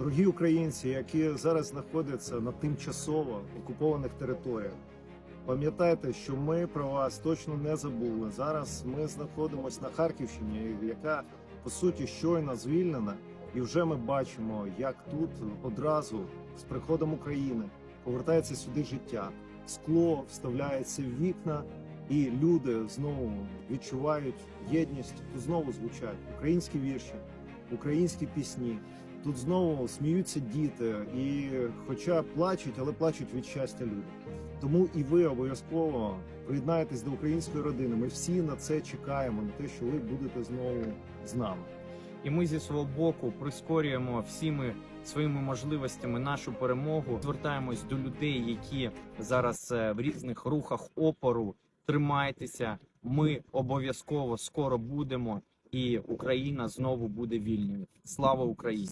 Дорогі українці, які зараз знаходяться на тимчасово окупованих територіях, пам'ятайте, що ми про вас точно не забули. Зараз ми знаходимося на Харківщині, яка по суті щойно звільнена, і вже ми бачимо, як тут одразу з приходом України повертається сюди життя. Скло вставляється в вікна, і люди знову відчувають єдність. Знову звучать українські вірші, українські пісні. Тут знову сміються діти, і хоча плачуть, але плачуть від щастя люди. Тому і ви обов'язково приєднаєтесь до української родини. Ми всі на це чекаємо, на те, що ви будете знову з нами. І ми зі свого боку прискорюємо всіми своїми можливостями нашу перемогу. Звертаємось до людей, які зараз е, в різних рухах опору. Тримайтеся, ми обов'язково скоро будемо, і Україна знову буде вільною. Слава Україні!